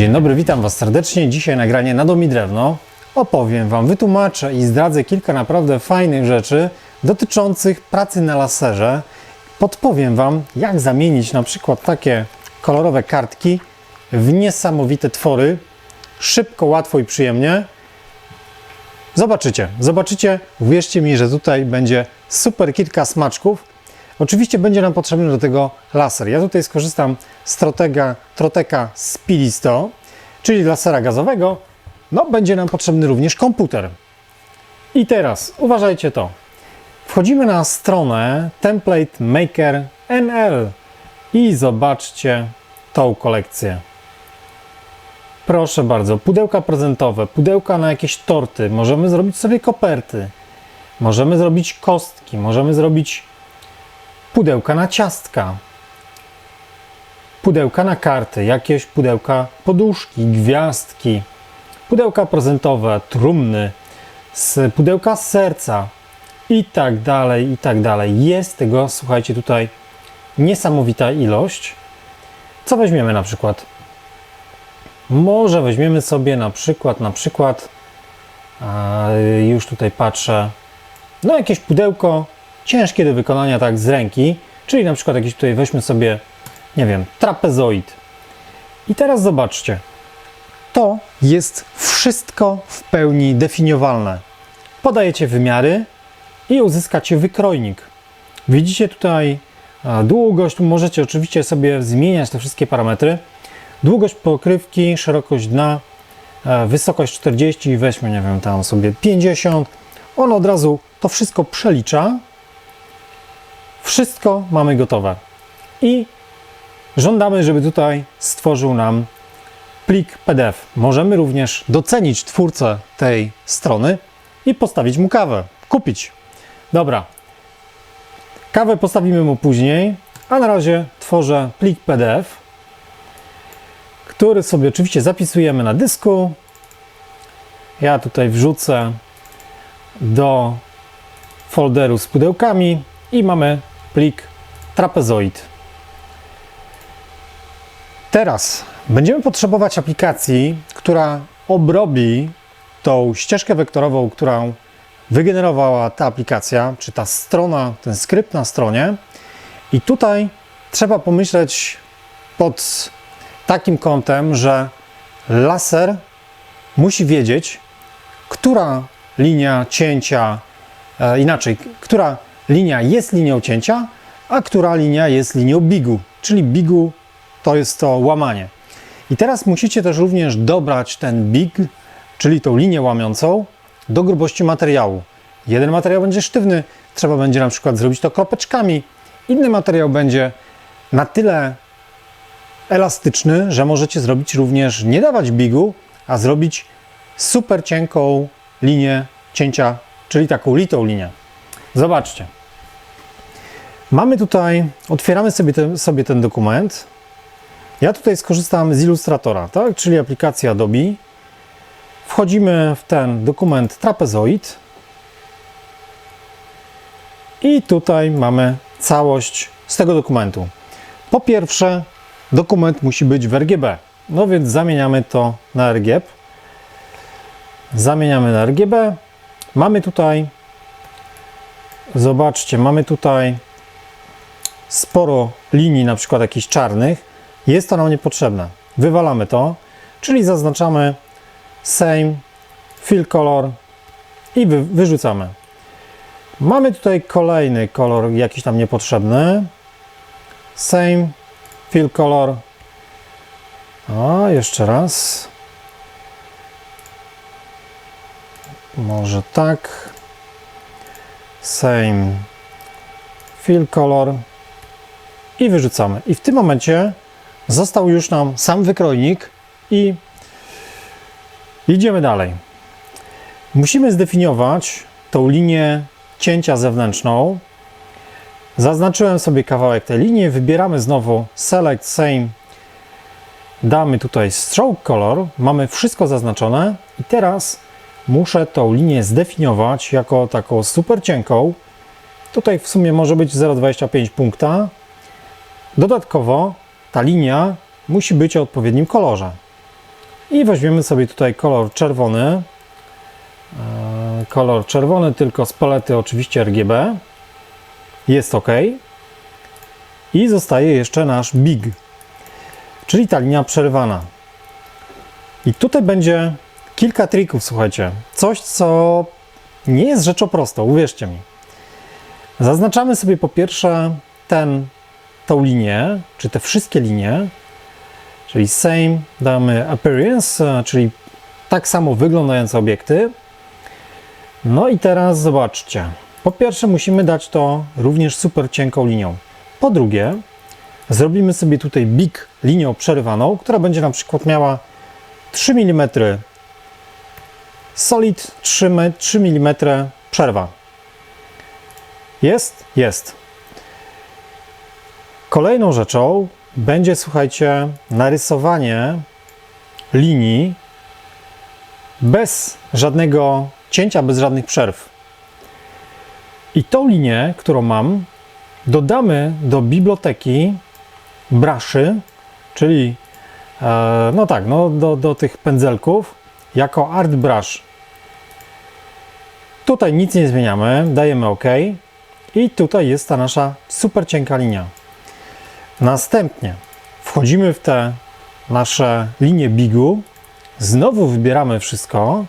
Dzień dobry, witam Was serdecznie. Dzisiaj nagranie na dom i drewno. Opowiem Wam, wytłumaczę i zdradzę kilka naprawdę fajnych rzeczy dotyczących pracy na laserze. Podpowiem Wam, jak zamienić na przykład takie kolorowe kartki w niesamowite twory. Szybko, łatwo i przyjemnie. Zobaczycie, zobaczycie. Wierzcie mi, że tutaj będzie super kilka smaczków. Oczywiście będzie nam potrzebny do tego laser. Ja tutaj skorzystam z Trotega, Troteka 100, czyli lasera gazowego. No, będzie nam potrzebny również komputer. I teraz uważajcie to. Wchodzimy na stronę Template Maker NL i zobaczcie tą kolekcję. Proszę bardzo, pudełka prezentowe, pudełka na jakieś torty, możemy zrobić sobie koperty, możemy zrobić kostki, możemy zrobić pudełka na ciastka, pudełka na karty, jakieś pudełka poduszki, gwiazdki, pudełka prezentowe, trumny, z pudełka z serca i tak dalej, i tak dalej. Jest tego, słuchajcie, tutaj niesamowita ilość. Co weźmiemy na przykład? Może weźmiemy sobie na przykład, na przykład, już tutaj patrzę, no jakieś pudełko ciężkie do wykonania tak z ręki, czyli na przykład jakiś tutaj weźmy sobie, nie wiem, trapezoid. I teraz zobaczcie, to jest wszystko w pełni definiowalne. Podajecie wymiary i uzyskacie wykrojnik. Widzicie tutaj długość, możecie oczywiście sobie zmieniać te wszystkie parametry. Długość pokrywki, szerokość dna, wysokość 40, weźmy, nie wiem, tam sobie 50. On od razu to wszystko przelicza. Wszystko mamy gotowe. I żądamy, żeby tutaj stworzył nam plik PDF. Możemy również docenić twórcę tej strony i postawić mu kawę, kupić. Dobra. Kawę postawimy mu później, a na razie tworzę plik PDF, który sobie oczywiście zapisujemy na dysku. Ja tutaj wrzucę do folderu z pudełkami i mamy plik trapezoid. Teraz będziemy potrzebować aplikacji, która obrobi tą ścieżkę wektorową, którą wygenerowała ta aplikacja, czy ta strona, ten skrypt na stronie. I tutaj trzeba pomyśleć pod takim kątem, że laser musi wiedzieć, która linia cięcia, e, inaczej, która linia jest linią cięcia, a która linia jest linią bigu, czyli bigu to jest to łamanie. I teraz musicie też również dobrać ten big, czyli tą linię łamiącą, do grubości materiału. Jeden materiał będzie sztywny, trzeba będzie na przykład zrobić to kropeczkami. Inny materiał będzie na tyle elastyczny, że możecie zrobić również, nie dawać bigu, a zrobić super cienką linię cięcia, czyli taką litą linię. Zobaczcie. Mamy tutaj, otwieramy sobie, ten- sobie ten dokument. Ja tutaj skorzystam z Illustratora, tak? czyli aplikacji Adobe. Wchodzimy w ten dokument trapezoid. I tutaj mamy całość z tego dokumentu. Po pierwsze, dokument musi być w RGB. No więc zamieniamy to na RGB. Zamieniamy na RGB. Mamy tutaj, zobaczcie, mamy tutaj sporo linii, na przykład jakichś czarnych. Jest to nam niepotrzebne. Wywalamy to, czyli zaznaczamy Same, Fill Color i wy, wyrzucamy. Mamy tutaj kolejny kolor jakiś tam niepotrzebny. Same, Fill Color. A, jeszcze raz. Może tak. Same, Fill Color i wyrzucamy. I w tym momencie został już nam sam wykrojnik i idziemy dalej. Musimy zdefiniować tą linię cięcia zewnętrzną. Zaznaczyłem sobie kawałek tej linii, wybieramy znowu Select Same, damy tutaj Stroke Color, mamy wszystko zaznaczone i teraz muszę tą linię zdefiniować jako taką super cienką. Tutaj w sumie może być 0,25 punkta, Dodatkowo ta linia musi być o odpowiednim kolorze. I weźmiemy sobie tutaj kolor czerwony. E, Kolor czerwony, tylko z palety oczywiście RGB. Jest ok. I zostaje jeszcze nasz big, czyli ta linia przerywana. I tutaj będzie kilka trików, słuchajcie. Coś, co nie jest rzeczą prostą, uwierzcie mi. Zaznaczamy sobie po pierwsze ten, tą linię, czy te wszystkie linie, czyli same, damy appearance, czyli tak samo wyglądające obiekty. No i teraz zobaczcie. Po pierwsze musimy dać to również super cienką linią. Po drugie, zrobimy sobie tutaj big linią przerywaną, która będzie na przykład miała 3 mm solid, 3, m- 3 mm przerwa. Jest? Jest. Kolejną rzeczą będzie, słuchajcie, narysowanie linii bez żadnego cięcia, bez żadnych przerw. I tą linię, którą mam, dodamy do biblioteki braszy, czyli e, no tak, no do, do tych pędzelków jako art brush. Tutaj nic nie zmieniamy, dajemy OK i tutaj jest ta nasza super cienka linia. Następnie wchodzimy w te nasze linie bigu, znowu wybieramy wszystko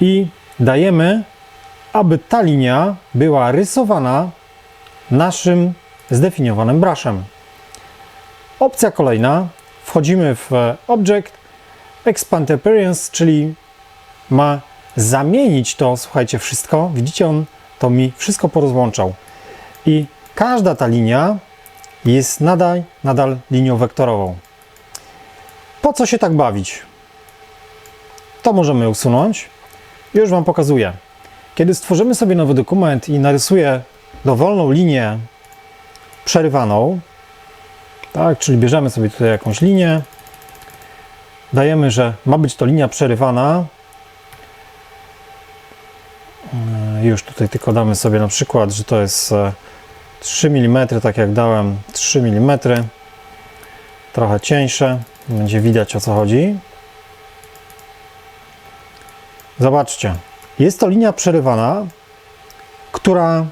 i dajemy, aby ta linia była rysowana naszym zdefiniowanym brushem. Opcja kolejna, wchodzimy w Object, Expand Appearance, czyli ma zamienić to, słuchajcie, wszystko. Widzicie, on to mi wszystko porozłączał. I każda ta linia jest nadal, nadal linią wektorową. Po co się tak bawić? To możemy usunąć. Już Wam pokazuję. Kiedy stworzymy sobie nowy dokument i narysuję dowolną linię przerywaną, tak, czyli bierzemy sobie tutaj jakąś linię, dajemy, że ma być to linia przerywana. E, Już tutaj tylko damy sobie na przykład, że to jest e, 3 mm, tak jak dałem 3 mm. Trochę cieńsze, będzie widać o co chodzi. Zobaczcie, jest to linia przerywana, która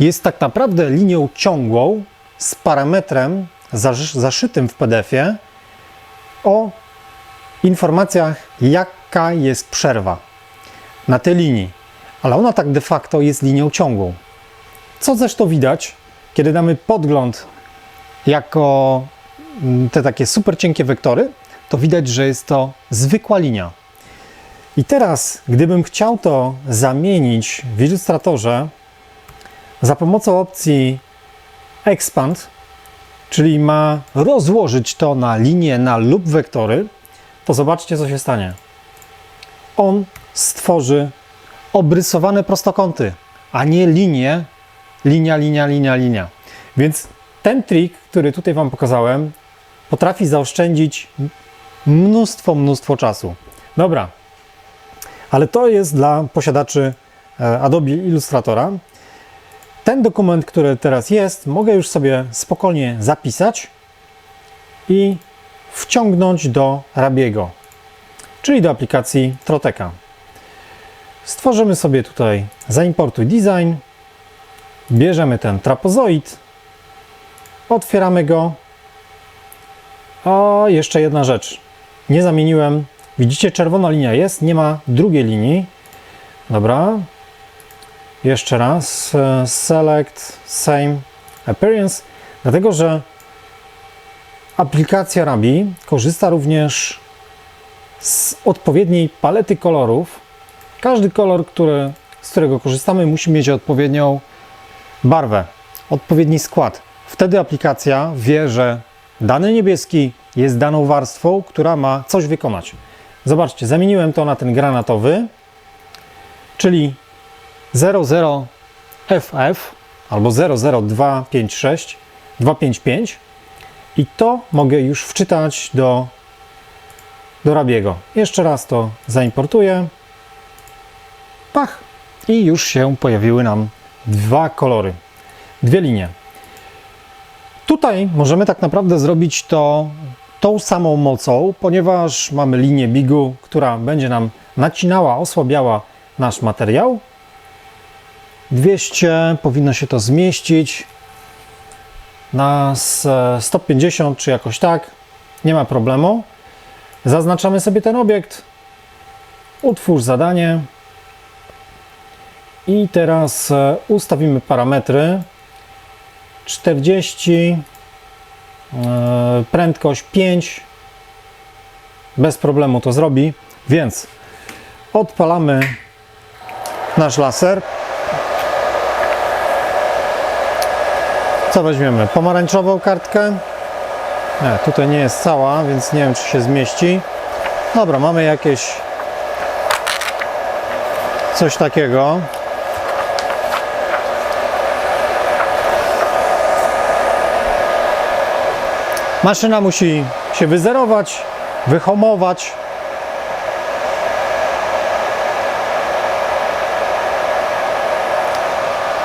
jest tak naprawdę linią ciągłą z parametrem zasz- zaszytym w PDF-ie o informacjach, jaka jest przerwa na tej linii. Ale ona tak de facto jest linią ciągłą. Co zresztą widać, kiedy damy podgląd jako mm, te takie super cienkie wektory, to widać, że jest to zwykła linia. I teraz, gdybym chciał to zamienić w Illustratorze za pomocą opcji Expand, czyli ma rozłożyć to na linie, na lub wektory, to zobaczcie, co się stanie. On stworzy obrysowane prostokąty, a nie linie, linia, linia, linia, linia. Więc ten trik, który tutaj Wam pokazałem, potrafi zaoszczędzić mnóstwo, mnóstwo czasu. Dobra, ale to jest dla posiadaczy e, Adobe Illustratora. Ten dokument, który teraz jest, mogę już sobie spokojnie zapisać i wciągnąć do Rabiego, czyli do aplikacji Troteka. Stworzymy sobie tutaj zaimportuj design, bierzemy ten trapezoid, otwieramy go. O, jeszcze jedna rzecz. Nie zamieniłem. Widzicie, czerwona linia jest, nie ma drugiej linii. Dobra. Jeszcze raz. e, Select, same, appearance. Dlatego, że aplikacja Rabi korzysta również z odpowiedniej palety kolorów. Każdy kolor, który, z którego korzystamy, musi mieć odpowiednią barwę, odpowiedni skład. Wtedy aplikacja wie, że dany niebieski jest daną warstwą, która ma coś wykonać. Zobaczcie, zamieniłem to na ten granatowy, czyli 00FF albo 00256 255 i to mogę już wczytać do, do Rabiego. Jeszcze raz to zaimportuję. Pach! I już się pojawiły nam dwa kolory, dwie linie. Tutaj możemy tak naprawdę zrobić to, tą samą mocą, ponieważ mamy linię bigu, która będzie nam nacinała, osłabiała nasz materiał. 200 powinno się to zmieścić na s- 150 czy jakoś tak. Nie ma problemu. Zaznaczamy sobie ten obiekt. Utwórz zadanie. I teraz e, ustawimy parametry. 40, e, prędkość 5. Bez problemu to zrobi. Więc odpalamy nasz laser. Co weźmiemy? Pomarańczową kartkę. Nie, tutaj nie jest cała, więc nie wiem, czy się zmieści. Dobra, mamy jakieś coś takiego. Maszyna musi się wyzerować, wyhomować.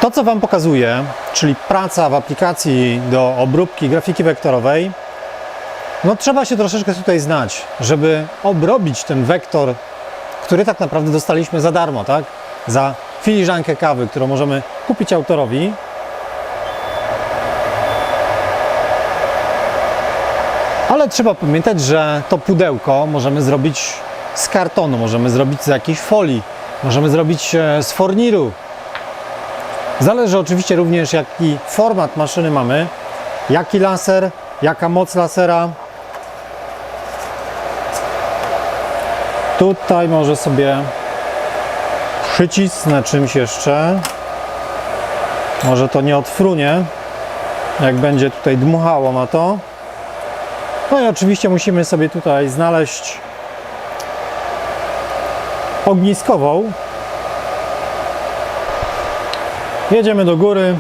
To, co Wam pokazuję, czyli praca w aplikacji do obróbki grafiki wektorowej, no trzeba się troszeczkę tutaj znać, żeby obrobić ten wektor, który tak naprawdę dostaliśmy za darmo, tak? Za filiżankę kawy, którą możemy kupić autorowi. Ale trzeba pamiętać, że to pudełko możemy zrobić z kartonu, możemy zrobić z jakiejś folii, możemy zrobić e, z forniru. Zależy oczywiście również jaki format maszyny mamy, jaki laser, jaka moc lasera. Tutaj może sobie przycisnę czymś jeszcze. Może to nie odfrunie, jak będzie tutaj dmuchało na to. No i oczywiście musimy sobie tutaj znaleźć ogniskową. Jedziemy do góry.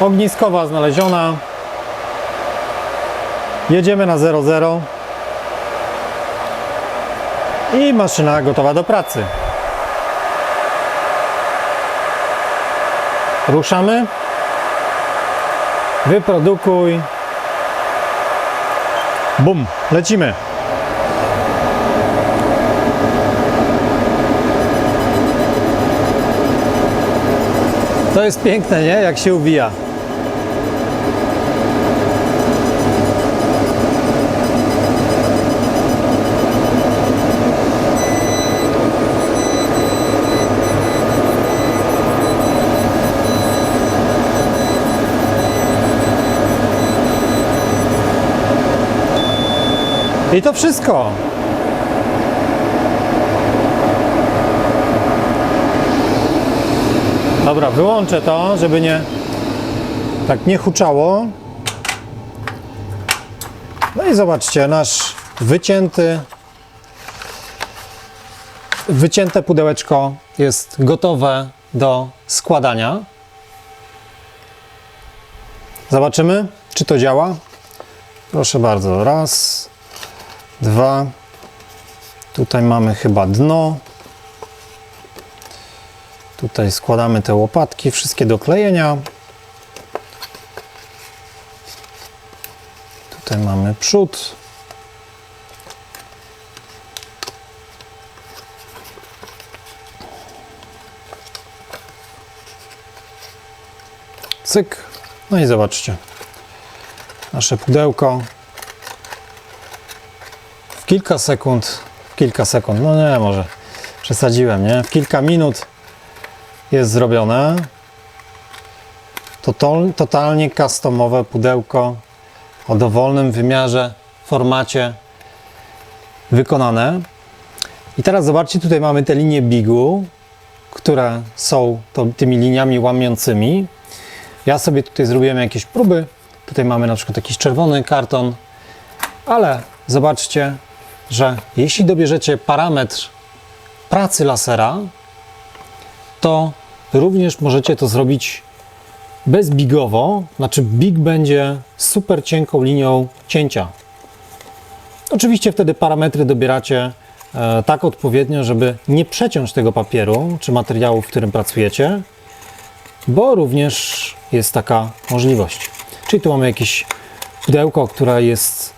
Ogniskowa znaleziona. Jedziemy na 00. I maszyna gotowa do pracy. Ruszamy. Wyprodukuj. Bum, lecimy. To jest piękne, nie? Jak się uwija. I to wszystko. Dobra, wyłączę to, żeby nie tak nie huczało. No i zobaczcie, nasz wycięty wycięte pudełeczko jest gotowe do składania. Zobaczymy, czy to działa. Proszę bardzo, raz, dwa. Tutaj mamy chyba dno. Tutaj składamy te łopatki, wszystkie do klejenia. Tutaj mamy przód. Cyk. No i zobaczcie. Nasze pudełko. W kilka sekund, w kilka sekund, no nie, może przesadziłem, nie? W kilka minut jest zrobione. Total, totalnie customowe pudełko o dowolnym wymiarze, formacie wykonane. I teraz zobaczcie, tutaj mamy te linie bigu, które są to, tymi liniami łamiącymi. Ja sobie tutaj zrobiłem jakieś próby. Tutaj mamy na przykład jakiś czerwony karton, ale zobaczcie, że jeśli dobierzecie parametr pracy lasera, to również możecie to zrobić bezbigowo, znaczy big będzie super cienką linią cięcia. Oczywiście wtedy parametry dobieracie e, tak odpowiednio, żeby nie przeciąć tego papieru czy materiału, w którym pracujecie. bo również jest taka możliwość. Czyli tu mamy jakieś pudełko, które jest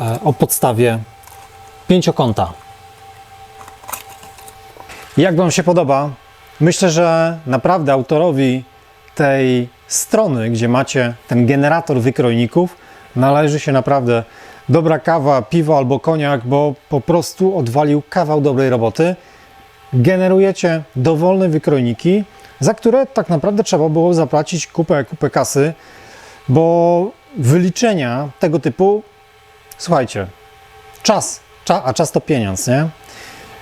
e, o podstawie pięciokąta. Jak Wam się podoba? Myślę, że naprawdę autorowi tej strony, gdzie macie ten generator wykrojników, należy się naprawdę dobra kawa, piwo albo koniak, bo po prostu odwalił kawał dobrej roboty. Generujecie dowolne wykrojniki, za które tak naprawdę trzeba było zapłacić kupę, kupę kasy, bo wyliczenia tego typu, słuchajcie, czas, cza, a czas to pieniądz, nie?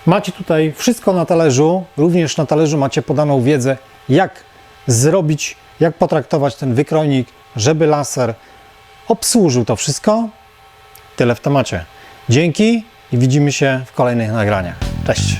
Macie tutaj wszystko na talerzu, również na talerzu macie podaną wiedzę, jak zrobić, jak potraktować ten wykrojnik, żeby laser obsłużył to wszystko. Tyle w temacie. Dzięki i widzimy się w kolejnych nagraniach. Cześć!